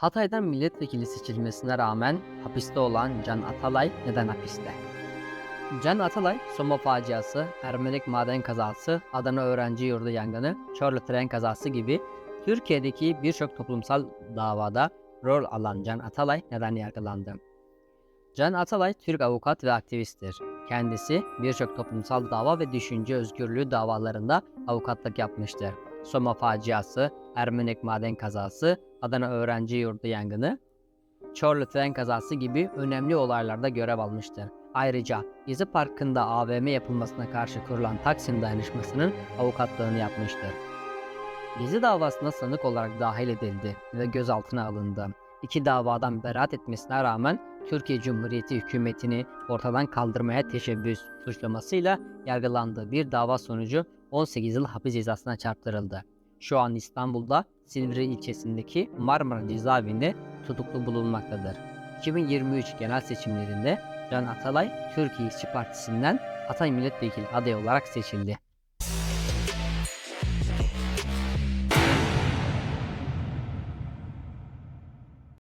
Hatay'dan milletvekili seçilmesine rağmen hapiste olan Can Atalay neden hapiste? Can Atalay, Soma faciası, Ermenek maden kazası, Adana öğrenci yurdu yangını, Çorlu tren kazası gibi Türkiye'deki birçok toplumsal davada rol alan Can Atalay neden yargılandı? Can Atalay Türk avukat ve aktivisttir. Kendisi birçok toplumsal dava ve düşünce özgürlüğü davalarında avukatlık yapmıştır. Soma faciası, Ermenek maden kazası, Adana öğrenci yurdu yangını, Çorlu tren kazası gibi önemli olaylarda görev almıştır. Ayrıca Gezi Parkı'nda AVM yapılmasına karşı kurulan Taksim Dayanışması'nın avukatlığını yapmıştır. Gezi davasına sanık olarak dahil edildi ve gözaltına alındı. İki davadan beraat etmesine rağmen Türkiye Cumhuriyeti hükümetini ortadan kaldırmaya teşebbüs suçlamasıyla yargılandığı bir dava sonucu 18 yıl hapis cezasına çarptırıldı. Şu an İstanbul'da Silivri ilçesindeki Marmara cezaevinde tutuklu bulunmaktadır. 2023 genel seçimlerinde Can Atalay Türkiye İşçi Partisi'nden Hatay Milletvekili adayı olarak seçildi.